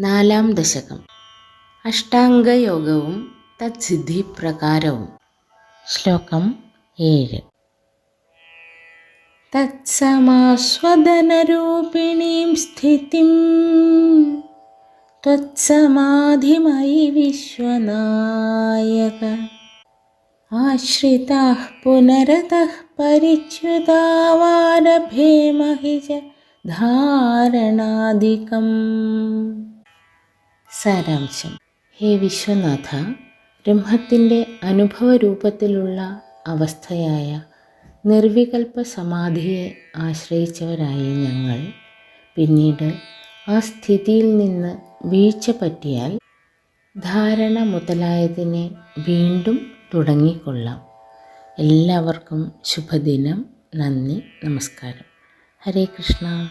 നാലാം ദശകം അഷ്ടാംഗയോഗവും തത്സിദ്ധിപ്രകാരവും ശ്ലോകം ഏഴ് തത്സമാസ്വദനരൂപിണീം സ്ഥിതിം त्वत्समाधिमयि विश्वनायक आश्रिताः पुनरतः परिच्युतावारभेमहि च ധാരണാദികം സാരാംശം. ഹേ വിശ്വനാഥ ബ്രഹ്മത്തിന്റെ അനുഭവ രൂപത്തിലുള്ള അവസ്ഥയായ നിർവികൽപ്പ സമാധിയെ ആശ്രയിച്ചവരായി ഞങ്ങൾ. പിന്നീട് ആ സ്ഥിതിയിൽ നിന്ന് വീഴ്ച പറ്റിയാൽ ധാരണ മുതലായതിനെ വീണ്ടും തുടങ്ങിക്കൊള്ളാം. എല്ലാവർക്കും ശുഭദിനം. നന്ദി. നമസ്കാരം. ഹരേ കൃഷ്ണ.